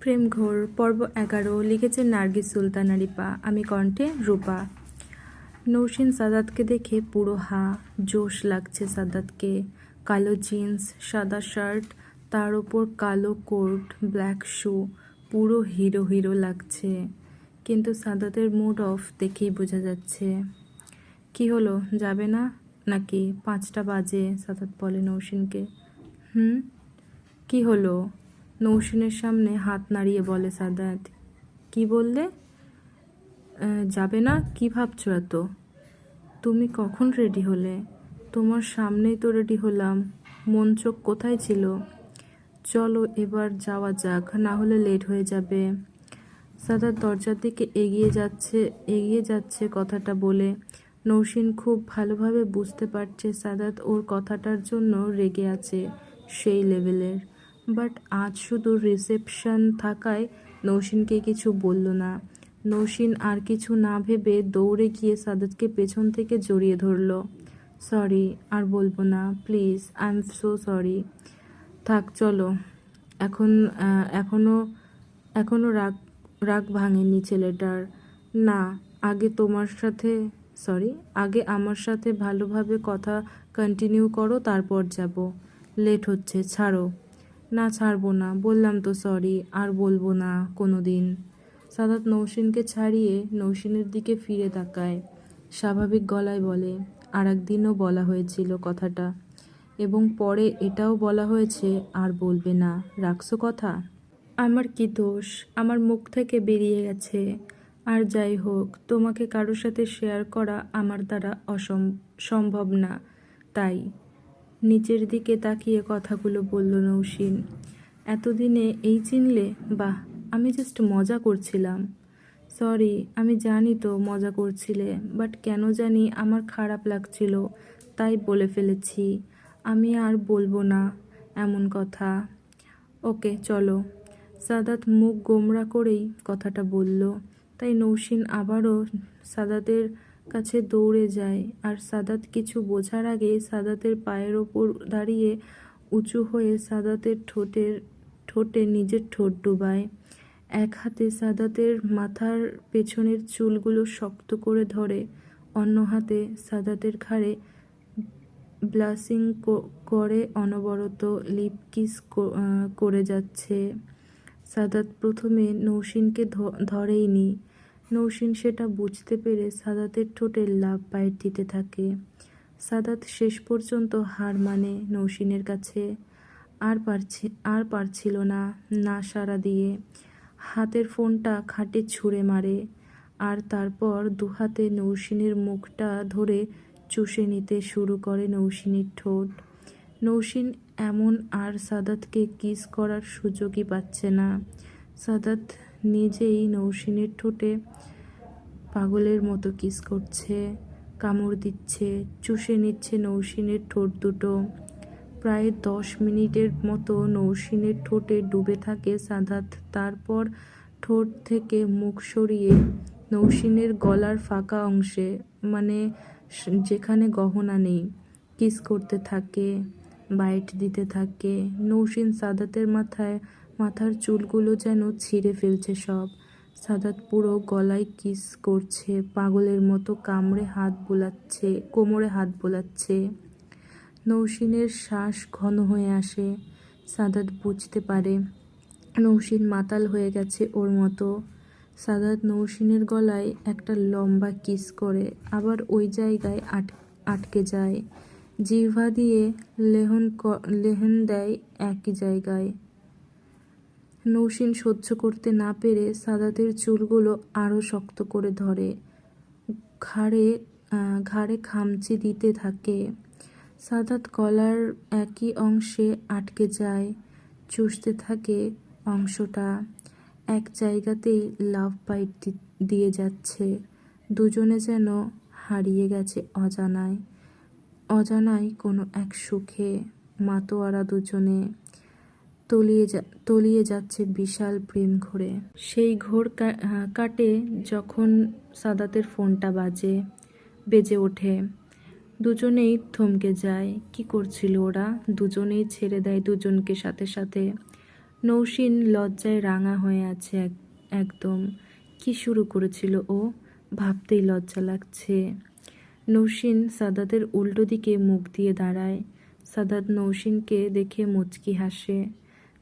প্রেম ঘোর, পর্ব এগারো লিখেছেন নার্গিস সুলতানা রিপা, আমি কণ্ঠে রূপা। নৌসিন সাদাতকে দেখে পুরো হা, জোশ লাগছে সাদাতকে। কালো জিন্স, সাদা শার্ট, তার ওপর কালো কোট, ব্ল্যাক শু, পুরো হিরো হিরো লাগছে। কিন্তু সাদাতের মুড অফ দেখেই বোঝা যাচ্ছে। কি হলো, যাবে না নাকি? পাঁচটা বাজে, সাদাত বলে নৌসিনকে। হুম? কি হলো? নৌসিনের সামনে হাত নাড়িয়ে বলে, সাদাত, কি বললে? যাবে না? কি ভাবছ এত? তুমি কখন রেডি হলে? তোমার সামনেই তো রেডি হলাম। মন চোখ কোথায় ছিল? চলো এবার যাওয়া যাক, না হলে লেট হয়ে যাবে। সাদাত দরজার দিকে এগিয়ে যাচ্ছে এগিয়ে যাচ্ছে কথাটা বলে। নৌসিন খুব ভালোভাবে বুঝতে পারছে সাদাত ওর কথাটার জন্য রেগে আছে সেই লেভেলের বাট আজ শুধু রিসেপশন থাকায় নৌসিনকে কিছু বলল না। নৌসিন আর কিছু না ভেবে দৌড়ে গিয়ে সাদাতকে পেছন থেকে জড়িয়ে ধরলো। সরি, আর বলব না, please, I am so sorry. থাক, চলো। এখন এখনও এখনও এখনও রাগ রাগ ভাঙেনি ছেলেটার। না, আগে তোমার সাথে, সরি, আগে আমার সাথে ভালোভাবে কথা কন্টিনিউ করো, তারপর যাব। লেট হচ্ছে, ছাড়ো। না ছাড়বো না। বললাম তো সরি আর বলব না কোনো দিন সাদাত নৌসিনকে ছাড়িয়ে নৌসিনের দিকে ফিরে তাকায়। স্বাভাবিক গলায় বলে আর একদিনও বলা হয়েছিল কথাটা। এবং পরে এটাও বলা হয়েছে, আর বলবে না। রাখছো কথা? আমার কি দোষ? আমার মুখ থেকে বেরিয়ে গেছে। আর যাই হোক, তোমাকে কারোর সাথে শেয়ার করা আমার দ্বারা অসম, সম্ভব না। তাই নিচের দিকে তাকিয়ে কথাগুলো বলল নৌসিন। এতদিনে এই চিনলে, বাহ, আমি জাস্ট মজা করছিলাম। সরি আমি জানি তো মজা করছিলে বাট কেন জানি আমার খারাপ লাগছিল, তাই বলে ফেলেছি। আমি আর বলব না, এমন কথা। ওকে, চলো। সাদাত মুখ গোমরা করেই কথাটা বলল। তাই নৌসিন আবারও সাদাতের কাছে দৌড়ে যায়। আর সাদাত কিছু বোঝার আগে সাদাতের পায়ের ওপর দাঁড়িয়ে উঁচু হয়ে সাদাতের ঠোঁটের, ঠোঁটে নিজের ঠোঁট ডুবায়। এক হাতে সাদাতের মাথার পেছনের চুলগুলো শক্ত করে ধরে, অন্য হাতে সাদাতের ঘাড়ে ব্লাসিং করে অনবরত লিপ কিস করে যাচ্ছে। সাদাত প্রথমে নৌসিনকে ধরেইনি। নৌসিন সেটা বুঝতে পেরে সাদাতের ঠোঁটে লাভ বাইট দিতে থাকে। সাদাত শেষ পর্যন্ত হার মানে নৌসিনের কাছে। আর পারছি, আর পারছিল না না সাড়া দিয়ে। হাতের ফোনটা খাটে ছুঁড়ে মারে। আর তারপর দুহাতে নৌসিনের মুখটা ধরে চুষে নিতে শুরু করে নৌসিনীর ঠোঁট। নৌসিন এমন আর সাদাতকে কিস করার সুযোগই পাচ্ছে না। সাদাত নিজেই নৌসিনের ঠোঁটে পাগলের মতো কিস করছে, কামড় দিচ্ছে, চুষে নিচ্ছে নৌসিনের ঠোঁট দুটো। প্রায় দশ মিনিটের মতো নৌসিনের ঠোঁটে ডুবে থাকে সাদাত। তারপর ঠোঁট থেকে মুখ সরিয়ে নৌসিনের গলার ফাঁকা অংশে মানে যেখানে গহনা নেই, কিস করতে থাকে, বাইট দিতে থাকে। নৌসিন সাদাতের মাথায় মাথার চুলগুলো যেন ছিঁড়ে ফেলছে সব। সাদাত পুরো গলায় কিস করছে, পাগলের মতো কামড়ে হাত বোলাচ্ছে, কোমরে হাত বোলাচ্ছে। নৌসিনের শ্বাস ঘন হয়ে আসে, সাদাত বুঝতে পারে। নৌসিন মাতাল হয়ে গেছে ওর মতো। সাদাত নৌসিনের গলায় একটা লম্বা কিস করে, আবার ওই জায়গায় আট, আটকে যায়। জিহ্বা দিয়ে লেহন লেহন দেয় একই জায়গায়। নৌসিন সহ্য করতে না পেরে সাদাতের চুলগুলো আরও শক্ত করে ধরে, ঘাড়ে ঘাড়ে খামচি দিতে থাকে। সাদাত কলার একই অংশে আটকে যায়, চুষতে থাকে অংশটা। এক জায়গাতেই লাভ বাইট দি- দিয়ে যাচ্ছে। দুজনে যেন হারিয়ে গেছে অজানায়। অজানায় কোনো এক সুখে, মাতোয়ারা দুজনে। তলিয়ে তলিয়ে যাচ্ছে বিশাল প্রেম ঘোরে। সেই ঘোর কাটে যখন সাদাতের ফোনটা বাজে, বেজে ওঠে। দুজনেই থমকে যায়। কি করছিল ওরা? দুজনেই ছেড়ে দেয় দুজনকে সাথে সাথে। নৌসিন লজ্জায় রাঙা হয়ে আছে এক- একদম। কি শুরু করেছিল ও? ভাবতেই লজ্জা লাগছে। নৌসিন সাদাতের উল্টো দিকে মুখ দিয়ে দাঁড়ায়। সাদাত নৌসিনকে দেখে মুচকি হাসে।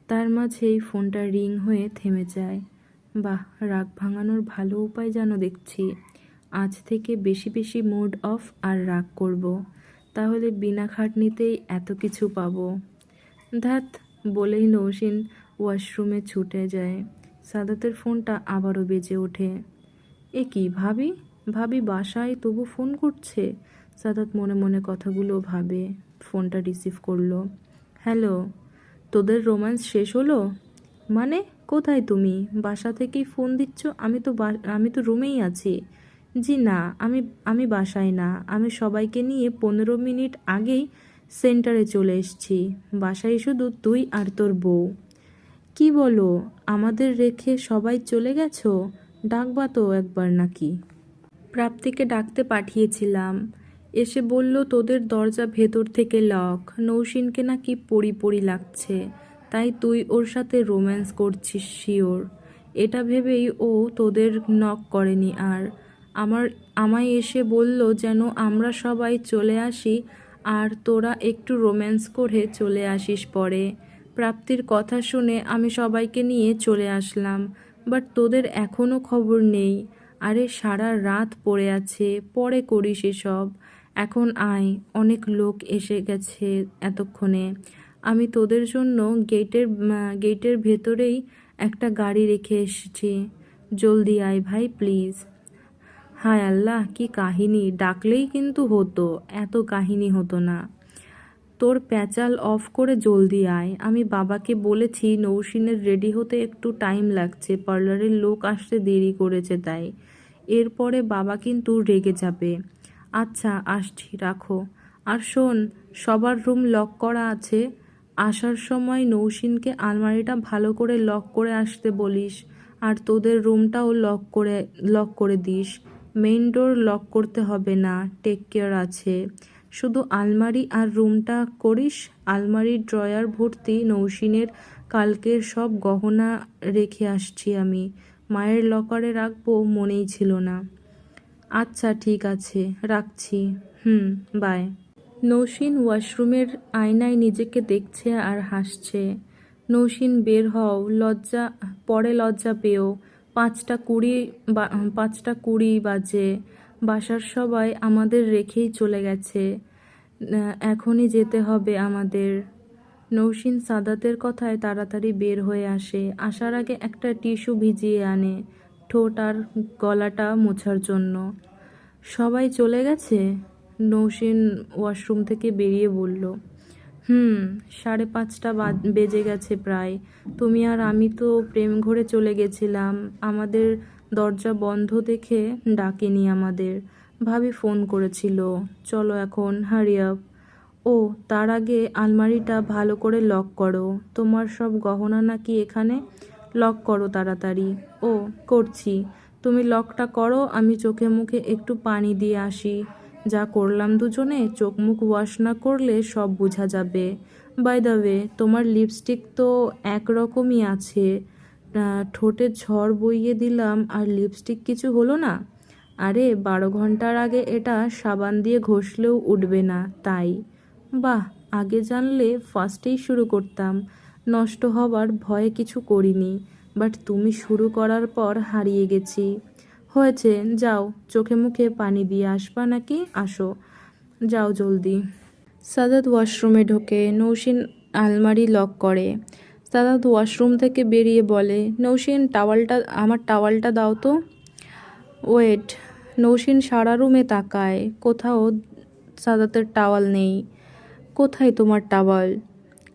তার মাঝেই ফোনটা রিং হয়ে থেমে যায়। বাহ, রাগ ভাঙানোর ভালো উপায় যেন দেখছি। আজ থেকে বেশি বেশি মুড অফ আর রাগ করব। তাহলে বিনা খাটনিতেই এত কিছু পাবো। ধ্যাত বলেই নৌসিন ওয়াশরুমে ছুটে যায়। সাদাতের ফোনটা আবারও বেজে ওঠে। এ কি, ভাবি? ভাবি বাসায় তবু ফোন করছে? সাদাত মনে মনে কথাগুলো ভাবে। ফোনটা রিসিভ করল। হ্যালো তোদের রোম্যান্স শেষ হলো? মানে কোথায় তুমি? বাসা থেকেই ফোন দিচ্ছ? আমি তো আমি তো রুমেই আছি। জি না, আমি আমি বাসায় না। আমি সবাইকে নিয়ে পনেরো মিনিট আগেই সেন্টারে চলে এসেছি। বাসায় শুধু তুই আর তোর বউ। কি বলো, আমাদের রেখে সবাই চলে গেছো? ডাকবা তো একবার নাকি। প্রাপ্তিকে ডাকতে পাঠিয়েছিলাম। এসে বলল, তোদের দরজা ভেতর থেকে লক। নৌসিনকে নাকি পড়ি পড়ি লাগছে। তাই তুই ওর সাথে রোম্যান্স করছিস, শিওর। এটা ভেবেই ও তোদের নক করেনি। আর আমার, আমায় এসে বলল যেন আমরা সবাই চলে আসি আর তোরা একটু রোম্যান্স করে চলে আসিস পরে। প্রাপ্তির কথা শুনে আমি সবাইকে নিয়ে চলে আসলাম, বাট তোদের এখনও খবর নেই। আরে সারা রাত পড়ে আছে, পরে করিস এসব। এখন আয়, অনেক লোক এসে গেছে এতক্ষণে। আমি তোদের জন্য গেটের গেটের ভেতরেই একটা গাড়ি রেখে এসেছি। জলদি আয় ভাই, প্লিজ। হায় আল্লাহ, কি কাহিনী। ডাকলেই কিন্তু হতো, এত কাহিনী হতো না। তোর প্যাচাল অফ করে জলদি আয়। আমি বাবাকে বলেছি, নৌসিনের রেডি হতে একটু টাইম লাগছে, পার্লারের লোক আসতে দেরি করেছে তাই। এরপরে বাবা কিন্তু রেগে যাবে। আচ্ছা আসছি, রাখো। আর শোন, সবার রুম লক করা আছে। আসার সময় নৌসিনকে আলমারিটা ভালো করে লক করে আসতে বলিস, আর তোদের রুমটাও লক করে লক করে দিস। মেইন ডোর লক করতে হবে না, টেক কেয়ার আছে। শুধু আলমারি আর রুমটা করিস। আলমারির ড্রয়ার ভর্তি নৌসিনের কালকের সব গহনা রেখে আসছি আমি। মায়ের লকারে রাখব মনেই ছিল না। আচ্ছা ঠিক আছে, রাখছি। হুম, বাই। নৌসিন ওয়াশরুমের আয়নায় নিজেকে দেখছে আর হাসছে। নৌসিন বের হও, লজ্জা, পরে লজ্জা পেও। পাঁচটা কুড়ি পাঁচটা কুড়ি বাজে। বাসার সবাই আমাদের রেখেই চলে গেছে। এখনই যেতে হবে আমাদের। নৌসিন সাদাতের কথায় তাড়াতাড়ি বের হয়ে আসে। আসার আগে একটা টিস্যু ভিজিয়ে আনে। ঠোঁট আর গলাটা মোছার জন্য। সবাই চলে গেছে? নৌসিন ওয়াশরুম থেকে বেরিয়ে বলল, হুম, সাড়ে পাঁচটা বাজ- গেছে প্রায়। তুমি আর আমি তো প্রেম ঘরে চলে গেছিলাম। আমাদের দরজা বন্ধ দেখে ডাকেনি আমাদের। ভাবি ফোন করেছিল, চলো এখন হারিয়াপ ও, তার আগে আলমারিটা ভালো করে লক করো। তোমার সব গহনা নাকি এখানে? লক করো তাড়াতাড়ি। ও, করছি। তুমি লকটা করো, আমি চোখে মুখে একটু পানি দিয়ে আসি। যা করলাম দুজনে, চোখ মুখ ওয়াশ না করলে সব বোঝা যাবে। বাই দ্য ওয়ে তোমার লিপস্টিক তো একরকমই আছে। ঠোঁটে ঝড় বইয়ে দিলাম, আর লিপস্টিক কিছু হলো না। আরে, বারো ঘণ্টার আগে এটা সাবান দিয়ে ঘষলেও উঠবে না, তাই। বাহ, আগে জানলে ফার্স্টেই শুরু করতাম। নষ্ট হবার ভয়ে কিছু করিনি বাট তুমি শুরু করার পর হারিয়ে গেছি। হয়েছে, যাও, চোখে মুখে পানি দিয়ে আসবা নাকি? আসো। যাও জলদি। সাদাত ওয়াশরুমে ঢোকে, নৌসিন আলমারি লক করে। সাদাত ওয়াশরুম থেকে বেরিয়ে বলে, নৌসিন, টাওয়ালটা, আমার টাওয়ালটা দাও তো। ওয়েট। নৌসিন সারা রুমে তাকায়। কোথাও সাদাতের টাওয়াল নেই। কোথায় তোমার টাওয়াল?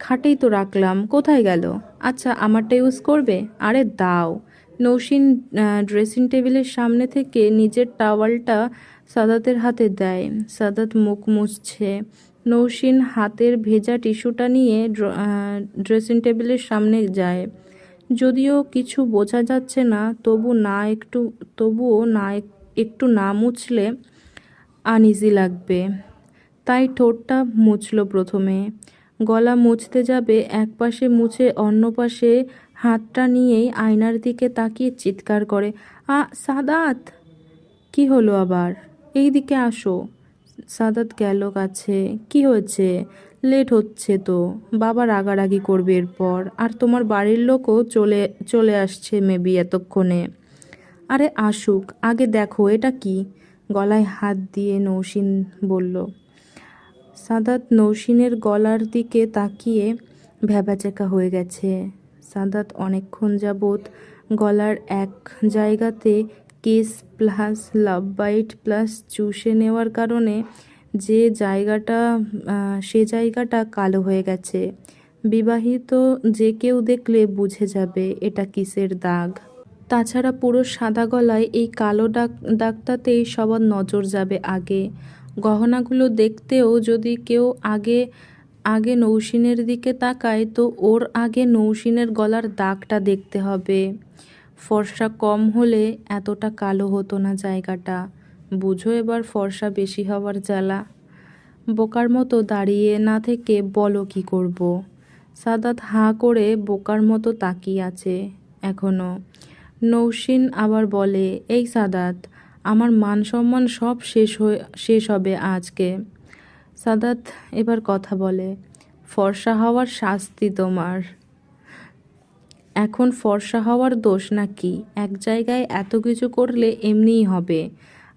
খাটেই তো রাখলাম, কোথায় গেল? আচ্ছা আমারটা ইউজ করবে? আরে দাও। নৌসিন ড্রেসিং টেবিলের সামনে থেকে নিজের টাওয়ালটা সাদাতের হাতে দেয়। সাদাত মুখ মুছছে। নৌসিন হাতের ভেজা টিস্যুটা নিয়ে ড্রেসিং টেবিলের সামনে যায়। যদিও কিছু বোঝা যাচ্ছে না, তবু না একটু, তবুও না এক- একটু না মুছলে আনইজি লাগবে। তাই ঠোঁটটা মুছল প্রথমে। গলা মুছতে যাবে, এক পাশে মুছে অন্য পাশে হাতটা নিয়েই আয়নার দিকে তাকিয়ে চিৎকার করে, আ, সাদাত! কি হলো আবার? এই দিকে আসো। সাদাত গেল কাছে। কি হয়েছে? লেট হচ্ছে তো। বাবা রাগারাগি করবে এরপর। আর তোমার বাড়ির লোকও চলে চলে আসছে মেবি এতক্ষণে। আরে আসুক, আগে দেখো, এটা কি? গলায় হাত দিয়ে নৌসিন বলল। সাদাত নৌসিনের গলার দিকে তাকিয়ে ভ্যাবাচেকা হয়ে গেছে। সাদাত অনেকক্ষণ যাবৎ গলার এক জায়গাতে kiss plus love bite plus চুষে নেওয়ার কারণে যে জায়গাটা সে জায়গাটা কালো হয়ে গেছে। বিবাহিত যে কেউ দেখলে বুঝে যাবে এটা কিসের দাগ। তাছাড়া পুরো সাদা গলায় এই কালো দাগ দাগটাতেই সবার নজর যাবে আগে। গহনাগুলো দেখতেও যদি কেউ আগে আগে নৌসিনের দিকে তাকায়, তো ওর আগে নৌসিনের গলার দাগটা দেখতে হবে। ফর্সা কম হলে এতটা কালো হতো না জায়গাটা। বুঝো এবার ফর্সা বেশি হওয়ার জ্বালা। বোকার মতো দাঁড়িয়ে না থেকে বলো কি করব। সাদাত হাঁ করে বোকার মতো তাকিয়ে আছে এখনও। নৌসিন আবার বলে, এই সাদাত আমার মান সম্মান সব শেষ হয়ে, শেষ হবে আজকে। সাদাত এবার কথা বলে, ফর্সা হওয়ার শাস্তি তোমার। এখন ফর্সা হওয়ার দোষ নাকি? এক জায়গায় এত কিছু করলে এমনিই হবে।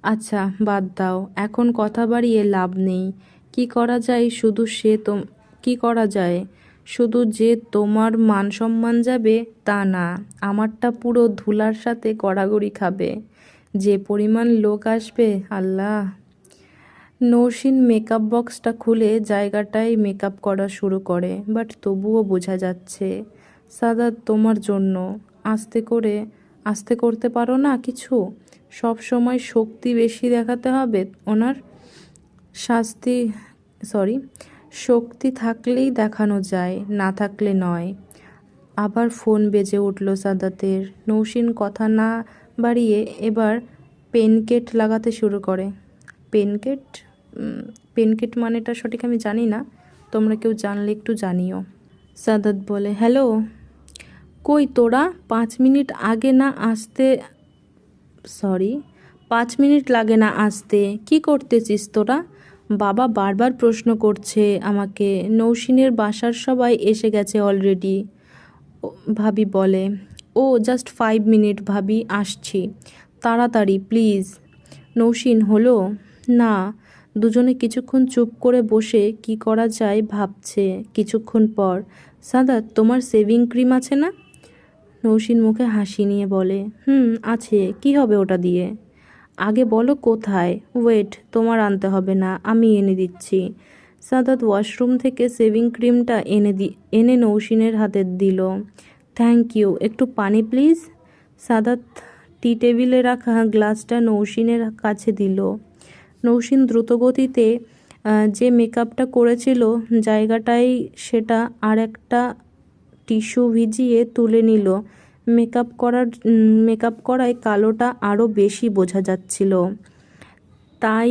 আচ্ছা বাদ দাও, এখন কথা বাড়িয়ে লাভ নেই। কি করা যায় শুধু সে তো কি করা যায়? শুধু যে তোমার মান সম্মান যাবে তা না, আমারটা পুরো ধুলার সাথে গড়াগড়ি খাবে। যে পরিমাণ লোক আসবে, আল্লাহ। নৌসিন মেকআপ বক্সটা খুলে জায়গাটায় মেকআপ করা শুরু করে বাট তবুও বোঝা যাচ্ছে সাদা তোমার জন্য। আস্তে করে, আস্তে করতে পারো না কিছু? সব সময় শক্তি বেশি দেখাতে হবে, ওনার শাস্তি সরি শক্তি থাকলেই দেখানো যায়, না থাকলে নয়। আবার ফোন বেজে উঠল সাদাতের। নৌসিন কথা না বাড়িয়ে এবার পেনকেট লাগাতে শুরু করে। পেনকেট পেনকেট মানেটা সঠিক আমি জানি না। তোমরা কেউ জানলে একটু জানিও। সাদাত বলে, হ্যালো, কই তোরা? পাঁচ মিনিট আগে না আসতে সরি, পাঁচ মিনিট লাগে না আসতে। কি করতেছিস তোরা? বাবা বারবার প্রশ্ন করছে আমাকে। নৌসিনের বাসার সবাই এসে গেছে অলরেডি ভাবি বলে ও জাস্ট ফাইভ মিনিট ভাবি, আসছি। তাড়াতাড়ি প্লিজ নৌসিন হলো, না, দুজনে কিছুক্ষণ চুপ করে বসে কি করা যায় ভাবছে কিছুক্ষণ পর। সাদা তোমার সেভিং ক্রিম আছে না? নৌসিন মুখে হাসি নিয়ে বলে, হুম, আছে। কি হবে ওটা দিয়ে? আগে বলো কোথায়? ওয়েট তোমার আনতে হবে না, আমি এনে দিচ্ছি। সাদাত ওয়াশরুম থেকে সেভিং ক্রিমটা এনে দি, এনে নৌসিনের হাতে দিল। থ্যাংক ইউ একটু পানি প্লিজ সাদাত টি টেবিলে রাখা গ্লাসটা নৌসিনের কাছে দিল। নৌসিন দ্রুতগতিতে যে মেকআপটা করেছিল, জায়গাটায় সেটা আর একটা টিস্যু ভিজিয়ে তুলে নিল। মেকআপ করার মেকআপ করায় কালোটা আরও বেশি বোঝা যাচ্ছিল। তাই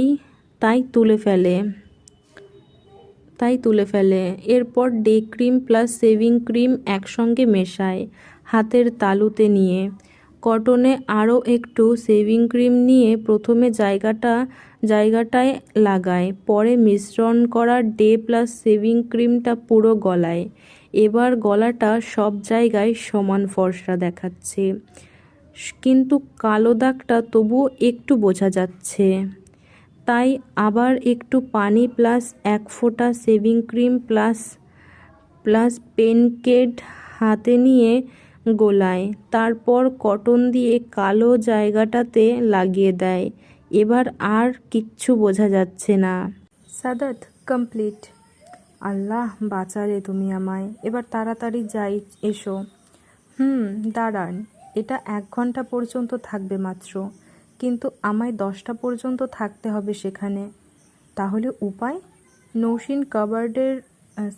তাই তুলে ফেলে। তাই তুলে ফেলে। এরপর day cream plus shaving cream একসঙ্গে মেশায় হাতের তালুতে নিয়ে। কটনে আরও একটু সেভিং ক্রিম নিয়ে প্রথমে জায়গাটা, জায়গাটায় লাগায়, পরে মিশ্রণ করা ডে প্লাস সেভিং ক্রিমটা পুরো গলায়। এবার গলাটা সব জায়গায় সমান ফর্সা দেখাচ্ছে। কিন্তু কালো দাগটা তবুও একটু বোঝা যাচ্ছে। তাই আবার একটু পানি প্লাস এক ফোঁটা shaving cream plus plus pancake হাতে নিয়ে গোলায়। তারপর কটন দিয়ে কালো জায়গাটাতে লাগিয়ে দেয়। এবার আর কিচ্ছু বোঝা যাচ্ছে না। সাদাত, কমপ্লিট। আল্লাহ বাঁচালে তুমি আমায়। এবার তাড়াতাড়ি যাই, এসো। হুম, দাঁড়ান। এটা এক ঘণ্টা পর্যন্ত থাকবে মাত্র। কিন্তু আমায় দশটা পর্যন্ত থাকতে হবে সেখানে। তাহলে উপায়? নৌসিন কাবার্ডের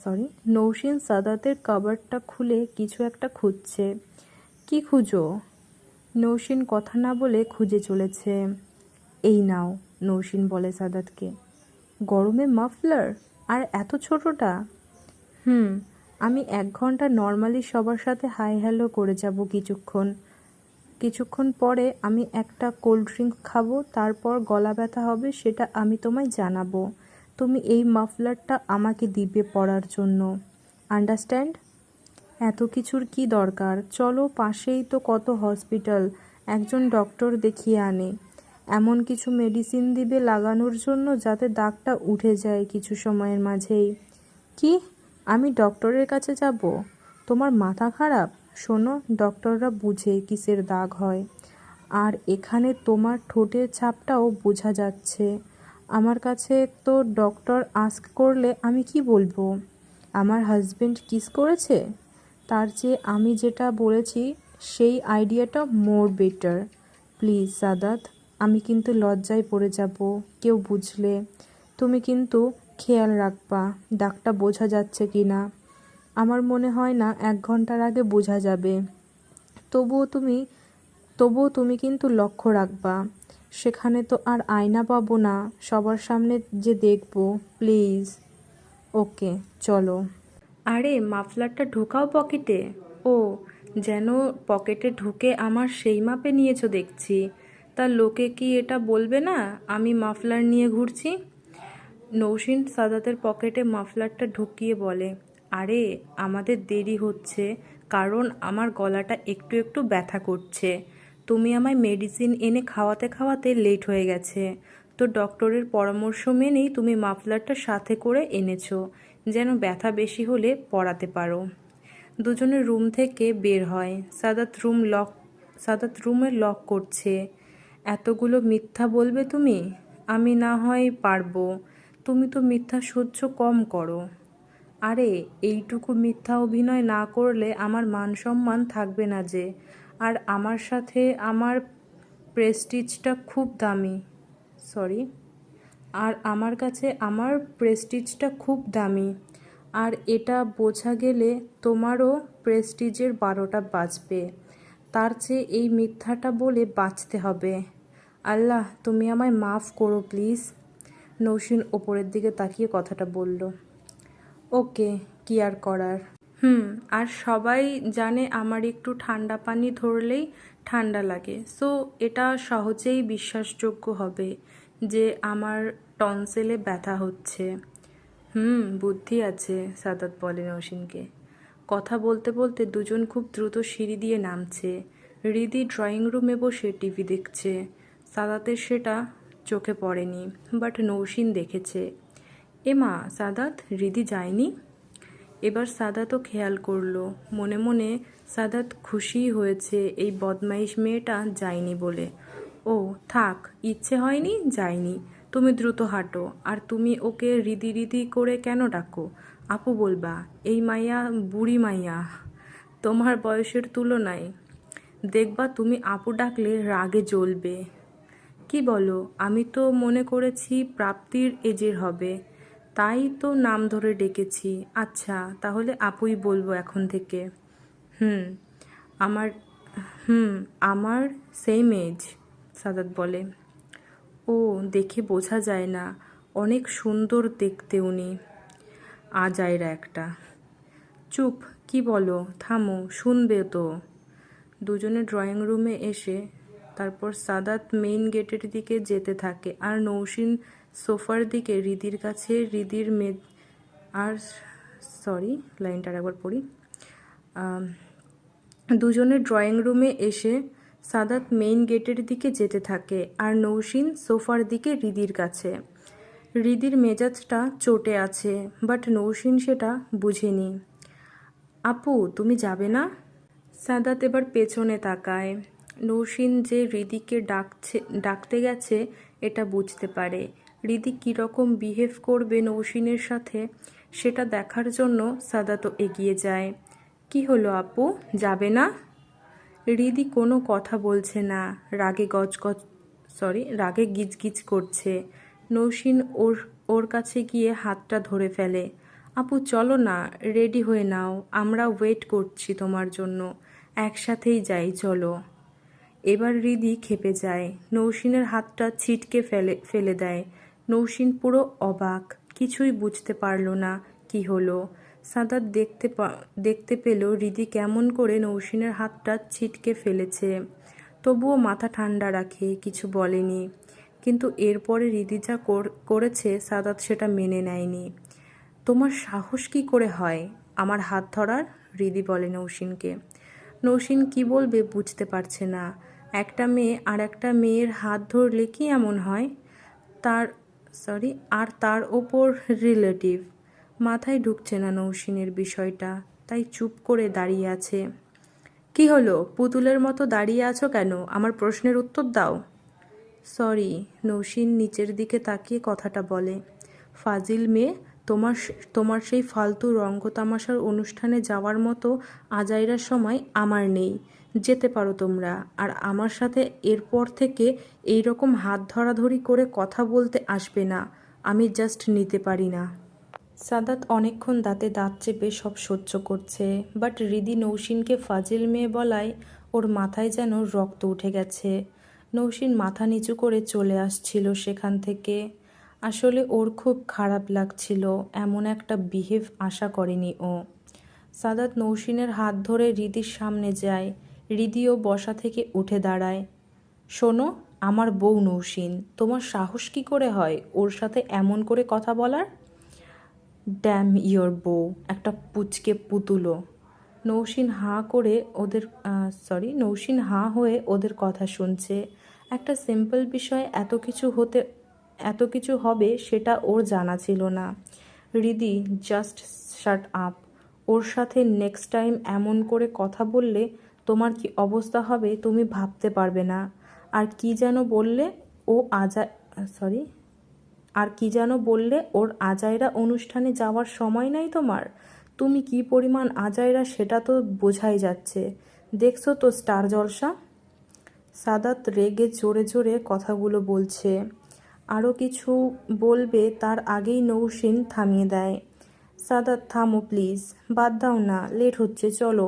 সরি নৌসিন সাদাতের কাবার্ডটা খুলে কিছু একটা খুঁজছে। কি খুঁজো? নৌসিন কথা না বলে খুঁজে চলেছে। এই নাও, নৌসিন বলে সাদাতকে। গরমে মাফলার? আর এত ছোটটা? হুম, আমি এক ঘণ্টা নর্মালি সবার সাথে হাই হ্যালো করে যাব কিছুক্ষণ। কিছুক্ষণ পরে আমি একটা কোল্ড ড্রিঙ্ক খাব, তারপর গলা ব্যথা হবে সেটা আমি তোমায় জানাব। তুমি এই মাফলারটা আমাকে দিবে পরার জন্য। আন্ডারস্ট্যান্ড এত কিছুর কি দরকার? চলো পাশেই তো কত হসপিটাল একজন ডক্টর দেখিয়ে আনে। এমন কিছু মেডিসিন দিবে লাগানোর জন্য যাতে দাগটা উঠে যায় কিছু সময়ের মাঝেই। কি? আমি ডক্টরের কাছে যাব? তোমার মাথা খারাপ? শোনো, ডক্টররা বুঝে কিসের দাগ হয়। আর এখানে তোমার ঠোঁটের ছাপটাও বোঝা যাচ্ছে। আমার কাছে তো ডক্টর আস্ক করলে আমি কি বলব? আমার হাজবেন্ড কিস করেছে? তার চেয়ে আমি যেটা বলেছি, সেই আইডিয়াটা মোর বেটার। প্লিজ, সাদাত, আমি কিন্তু লজ্জায় পড়ে যাব, কেউ বুঝলে। তুমি কিন্তু খেয়াল রাখবা, দাগটা বোঝা যাচ্ছে কি না আমার মনে হয় না এক ঘণ্টার আগে বোঝা যাবে। তবুও তুমি তবুও তুমি কিন্তু লক্ষ্য রাখবা। সেখানে তো আর আয়না পাবো না, সবার সামনে যে দেখব। প্লিজ। ওকে, চলো। আরে, মাফলারটা ঢোকাও পকেটে। ও, যেন পকেটে ঢুকে আমার সেই মাপে নিয়েছো দেখছি। তা লোকে কি এটা বলবে না, আমি মাফলার নিয়ে ঘুরছি? নৌসিন সাদাতের পকেটে মাফলারটা ঢুকিয়ে বলে আরে, আমাদের দেরি হচ্ছে, কারণ আমার গলাটা একটু একটু ব্যথা করছে। তুমি আমায় মেডিসিন এনে খাওয়াতে খাওয়াতে লেট হয়ে গেছে। তো ডক্টরের পরামর্শ মেনেই তুমি মাফলারটা সাথে করে এনেছো, যেন ব্যথা বেশি হলে পড়াতে পারো। দুজনের রুম থেকে বের হয়। সাদাত রুম লক সাদাত রুমে লক করছে। এতগুলো মিথ্যা বলবে তুমি? আমি না হয় পারব। তুমি তো মিথ্যা সহ্য কম করো। আরে, এইটুকু মিথ্যা অভিনয় না করলে আমার মান সম্মান থাকবে না যে। আর আমার সাথে আমার প্রেস্টিজটা খুব দামি। সরি। আর আমার কাছে আমার প্রেস্টিজটা খুব দামি। আর এটা বোঝা গেলে তোমারও প্রেস্টিজের বারোটা বাজবে। তার চেয়ে এই মিথ্যাটা বলে বাঁচতে হবে। আল্লাহ, তুমি আমায় মাফ করো, প্লিজ। নৌসিন ওপরের দিকে তাকিয়ে কথাটা বলল। ওকে, কি আর করার? হুম, আর সবাই জানে আমার একটু ঠান্ডা পানি ধরলেই ঠান্ডা লাগে। সো এটা সহজেই বিশ্বাসযোগ্য হবে যে আমার টনসেলে ব্যথা হচ্ছে। হুম, বুদ্ধি আছে, সাদাত বলে নৌসিনকে। কথা বলতে বলতে দুজন খুব দ্রুত সিঁড়ি দিয়ে নামছে। রিদি ড্রয়িং রুমে বসে টিভি দেখছে। সাদাতের সেটা চোখে পড়েনি, বাট নৌসিন দেখেছে। এমা, সাদাত রিদি যায়নি। এবার সাদাতও খেয়াল করল। মনে মনে সাদাত খুশি হয়েছে, এই বদমাইশ মেয়েটা যায়নি বলে। ও, থাক, ইচ্ছে হয়নি, যায়নি। তুমি দ্রুত হাঁটো, আর তুমি ওকে রিদি রিদি করে কেন ডাকো? আপু বলবা, এই মাইয়া বুড়ি মাইয়া, তোমার বয়সের তুলনায়। দেখবা তুমি আপু ডাকলে রাগে জ্বলবে। কি বলো, আমি তো মনে করেছি প্রাপ্তির এজের হবে। তাই তো নাম ধরে ডেকেছি। আচ্ছা তাহলে আপুই বলব এখন থেকে। হুম, আমার হুম, আমার সেম এজ সাদাত বলে। ও, দেখে বোঝা যায় না। অনেক সুন্দর দেখতে উনি। আজাইরা একটা। চুপ, কি বলো? থামো, শুনবে তো। দুজনে ড্রয়িং রুমে এসে, তারপর সাদাত মেইন গেটের দিকে যেতে থাকে। আর নৌসিন সোফার দিকে রিদির কাছে, রিদির মে আর সরি লাইনটা একবার পড়ি। দুজনে ড্রয়িং রুমে এসে সাদাত মেইন গেটের দিকে যেতে থাকে আর নৌসিন সোফার দিকে রিদির কাছে। রিদির মেজাজটা চোটে আছে, বাট নৌসিন সেটা বুঝেনি। আপু, তুমি যাবে না? সাদাত এবার পেছনে তাকায়। নৌসিন যে রিদিকে ডাকছে, ডাকতে গেছে, এটা বুঝতে পারে। রিদি কীরকম বিহেভ করবে নৌসিনের সাথে, সেটা দেখার জন্য সাদাতও এগিয়ে যায়। কি হলো আপু? যাবে না? রিদি কোনো কথা বলছে না। রাগে গজগজ সরি রাগে গিজগিজ করছে। নৌসিন ওর ওর কাছে গিয়ে হাতটা ধরে ফেলে। আপু, চলো না, রেডি হয়ে নাও, আমরা ওয়েট করছি তোমার জন্য। একসাথেই যাই, চলো। এবার রিদি খেপে যায়। নৌসিনের হাতটা ছিটকে ফেলে ফেলে দেয়। নৌসিন পুরো অবাক, কিছুই বুঝতে পারল না কি হলো। সাদাত দেখতে দেখতে পেল রিদি কেমন করে নৌসিনের হাতটা ছিটকে ফেলেছে। তবুও মাথা ঠান্ডা রাখে, কিছু বলেনি। কিন্তু এরপরে রিদি যা কর- করেছে সাদাত সেটা মেনে নেয়নি। তোমার সাহস কি করে হয় আমার হাত ধরার? রিদি বলে নৌসিনকে। নৌসিন কি বলবে বুঝতে পারছে না। একটা মেয়ে আর একটা মেয়ের হাত ধরলে কি এমন হয়? তার সরি, আর তার ওপর রিলেটিভ। মাথায় ঢুকছে না নৌসিনের বিষয়টা, তাই চুপ করে দাঁড়িয়ে আছে। কি হলো? পুতুলের মতো দাঁড়িয়ে আছো কেন? আমার প্রশ্নের উত্তর দাও। সরি, নৌসিন নিচের দিকে তাকিয়ে কথাটা বলে। ফাজিল মেয়ে, তোমার তোমার সেই ফালতু রঙ্গতামাশার অনুষ্ঠানে যাওয়ার মতো আজাইরার সময় আমার নেই। যেতে পারো তোমরা। আর আমার সাথে এরপর থেকে এই রকম হাত ধরাধরি করে কথা বলতে আসবে না। আমি জাস্ট নিতে পারি না। সাদাত অনেকক্ষণ দাঁতে দাঁত চেপে সব সহ্য করছে বাট রিদি নৌসিনকে ফাজিল মেয়ে বলায় ওর মাথায় যেন রক্ত উঠে গেছে। নৌসিন মাথা নিচু করে চলে আসছিল সেখান থেকে। আসলে ওর খুব খারাপ লাগছিল, এমন একটা বিহেভ আশা করেনি ও। সাদাত নৌসিনের হাত ধরে রিদির সামনে যায় রিদিও বসা থেকে উঠে দাঁড়ায়। শোনো, আমার বউ নৌসিন, তোমার সাহস কি করে হয় ওর সাথে এমন করে কথা বলার? ড্যাম ইয়োর বউ, একটা পুচকে পুতুলো। নৌসিন হাঁ করে ওদের সরি, নৌসিন হাঁ হয়ে ওদের কথা শুনছে। একটা সিম্পল বিষয় এত কিছু হতে, এত কিছু হবে সেটা ওর জানা ছিল না। রিদি জাস্ট শার্ট আপ ওর সাথে নেক্সট টাইম এমন করে কথা বললে তোমার কি অবস্থা হবে তুমি ভাবতে পারবে না। আর কি যেন বললে ও আজা সরি আর কি যেন বললে ওর আজাইরা অনুষ্ঠানে যাওয়ার সময় নাই তোমার? তুমি কি পরিমাণ আজাইরা সেটা তো বোঝাই যাচ্ছে। দেখছ তো স্টার জলসা? সাদাত রেগে জোরে জোরে কথাগুলো বলছে। আরও কিছু বলবে তার আগেই নৌসিন থামিয়ে দেয়। সাদাত, থামো প্লিজ, বাদ দাও না, লেট হচ্ছে, চলো।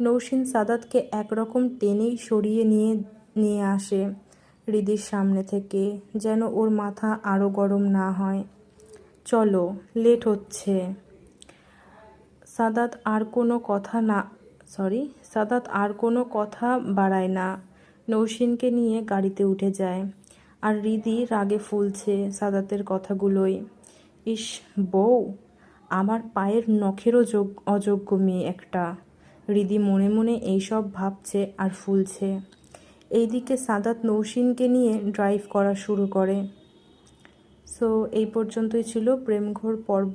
নৌসিন সাদাতকে একরকম টেনেই সরিয়ে নিয়ে নিয়ে আসে হৃদির সামনে থেকে, যেন ওর মাথা আরও গরম না হয়। চলো, লেট হচ্ছে। সাদাত আর কোনো কথা না সরি সাদাত আর কোনো কথা বাড়ায় না। নৌসিনকে নিয়ে গাড়িতে উঠে যায় আর রিদি রাগে ফুলছে সাদাতের কথাগুলোই। ইস, বউ, আমার পায়ের নখেরও যোগ, অযোগ্য মেয়ে একটা। রিদি মনে মনে এইসব ভাবছে আর ফুলছে। এইদিকে সাদাত নৌসিনকে নিয়ে ড্রাইভ করা শুরু করে। সো এই পর্যন্তই ছিল প্রেমঘোর পর্ব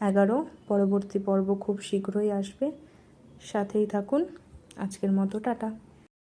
এগারো। পরবর্তী পর্ব খুব শীঘ্রই আসবে। সাথেই থাকুন। আজকের মতো, টাটা।